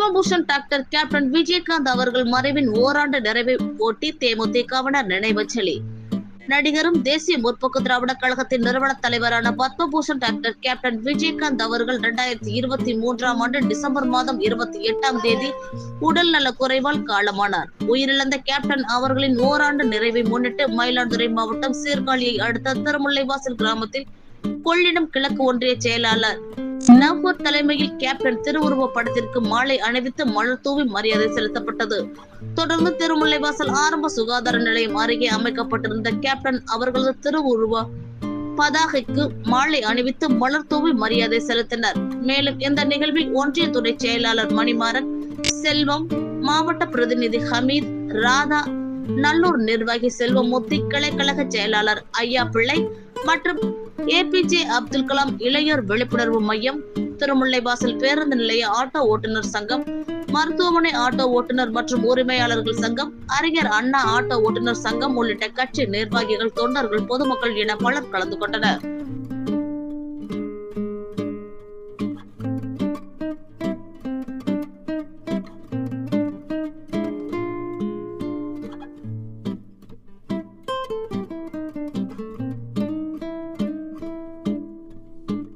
Padma Bhushan doctor captain Vijayakanth அவர்கள் மறைவின் ஓராண்டு நிறைவை ஒட்டி தேமுதிகவினர் நினைவச்சலி நடிகரும் தேசிய முற்போக்கு திராவிட கழகத்தின் நிறுவன தலைவரான பத்மபூஷன் டாக்டர் கேப்டன் விஜயகாந்த் அவர்கள் இரண்டாயிரத்தி இருபத்தி மூன்றாம் ஆண்டு டிசம்பர் மாதம் இருபத்தி எட்டாம் தேதி உடல் நல குறைவால் காலமானார். உயிரிழந்த கேப்டன் அவர்களின் ஓராண்டு நிறைவை முன்னிட்டு மயிலாடுதுறை மாவட்டம் சீர்காழியை அடுத்த திருமுல்லைவாசல் கிராமத்தில் கொள்ளிடம் கிழக்கு ஒன்றிய செயலாளர் நவ்பூர் தலைமையில் கேப்டன் திருவுருவ படத்திற்கு மாலை அணிவித்து மலர் தூவி மரியாதை செலுத்தப்பட்டது. தொடர்ந்து திருமுல்லைவாசல் ஆரம்ப சுகாதார நிலையம் அருகே அமைக்கப்பட்டிருந்த கேப்டன் அவர்களது திருவுருவ பதாகைக்கு மாலை அணிவித்து மலர் தூவி மரியாதை செலுத்தினர். மேலும் இந்த நிகழ்வில் ஒன்றிய துணை செயலாளர் மணிமாறன் செல்வம் மாவட்ட பிரதிநிதி ஹமீத் ராதா நல்லூர் நிர்வாகி செல்வமூர்த்தி கிளைக்கழக செயலாளர் ஐயா பிள்ளை மற்றும் ஏபிஜே அப்துல் கலாம் இளையோர் விழிப்புணர்வு மையம் திருமுல்லைவாசல் பேருந்து நிலைய ஆட்டோ ஓட்டுநர் சங்கம் மருத்துவமனை ஆட்டோ ஓட்டுநர் மற்றும் உரிமையாளர்கள் சங்கம் அறிஞர் அண்ணா ஆட்டோ ஓட்டுநர் சங்கம் உள்ளிட்ட கட்சி நிர்வாகிகள் தொண்டர்கள் பொதுமக்கள் என பலர் கலந்து கொண்டனர்.